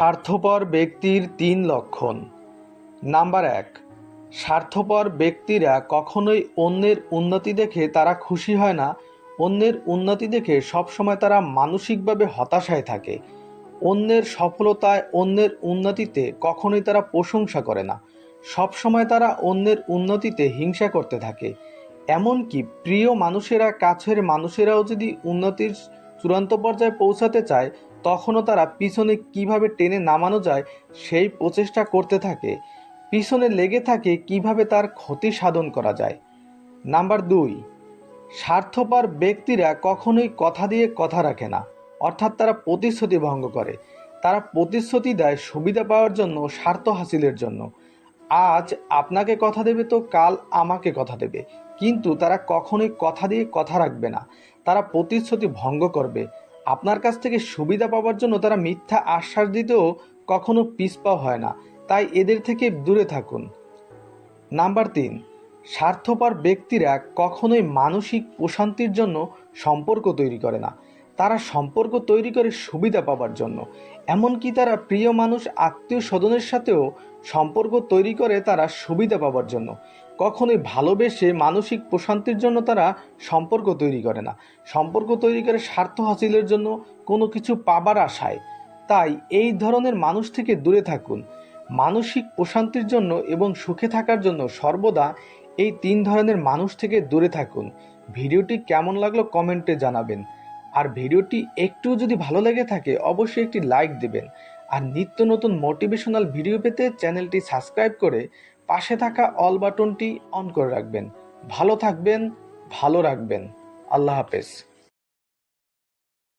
স্বার্থপর ব্যক্তির তিন লক্ষণ। নাম্বার এক, স্বার্থপর ব্যক্তিরা কখনোই অন্যের উন্নতি দেখে তারা খুশি হয় না। অন্যের উন্নতি দেখে সবসময় তারা মানসিকভাবে হতাশায় থাকে। অন্যের সফলতায় অন্যের উন্নতিতে কখনোই তারা প্রশংসা করে না। সবসময় তারা অন্যের উন্নতিতে হিংসা করতে থাকে। এমনকি প্রিয় মানুষেরা, কাছের মানুষেরাও যদি উন্নতির চূড়ান্ত পর্যায়ে পৌঁছাতে চায় তখনও তারা পিছনে কীভাবে টেনে নামানো যায় সেই প্রচেষ্টা করতে থাকে। পিছনে লেগে থাকে কীভাবে তার ক্ষতি সাধন করা যায়। নাম্বার দুই, স্বার্থপর ব্যক্তিরা কখনোই কথা দিয়ে কথা রাখে না, অর্থাৎ তারা প্রতিশ্রুতি ভঙ্গ করে। তারা প্রতিশ্রুতি দেয় সুবিধা পাওয়ার জন্য, স্বার্থ হাসিলের জন্য। আজ আপনাকে কথা দেবে তো কাল আমাকে কথা দেবে। কিন্তু তারা কখনোই কথা দিয়ে কথা রাখবে না। তারা প্রতিশ্রুতি ভঙ্গ করবে। আপনার কাছ থেকে সুবিধা পাওয়ার জন্য তারা মিথ্যা আশ্বাস দিতেও কখনো পিছপা হয় না। তাই এদের থেকে দূরে থাকুন। নাম্বার তিন, স্বার্থপর ব্যক্তিরা কখনোই মানসিক প্রশান্তির জন্য সম্পর্ক তৈরি করে না। তারা সম্পর্ক তৈরি করে সুবিধা পাওয়ার জন্য। এমনকি তারা প্রিয় মানুষ, আত্মীয় স্বজনের সাথেও সম্পর্ক তৈরি করে তারা সুবিধা পাওয়ার জন্য। কখনোই ভালোবেসে মানসিক প্রশান্তির জন্য তারা সম্পর্ক তৈরি করে না। সম্পর্ক তৈরি করে স্বার্থ হাসিলের জন্য কোনো কিছু পাবার আশায়। তাই এই ধরনের মানুষ থেকে দূরে থাকুন। মানসিক প্রশান্তির জন্য এবং সুখে থাকার জন্য সর্বদা এই তিন ধরনের মানুষ থেকে দূরে থাকুন। ভিডিওটি কেমন লাগল কমেন্টে জানাবেন। আর ভিডিওটি একটু যদি ভালো লেগে থাকে অবশ্যই একটি লাইক দেবেন। আর নিত্য নতুন মোটিভেশনাল ভিডিও পেতে চ্যানেলটি সাবস্ক্রাইব করে পাশে থাকা অল বাটনটি অন করে রাখবেন। ভালো থাকবেন ভালো রাখবেন। আল্লাহ হাফেজ।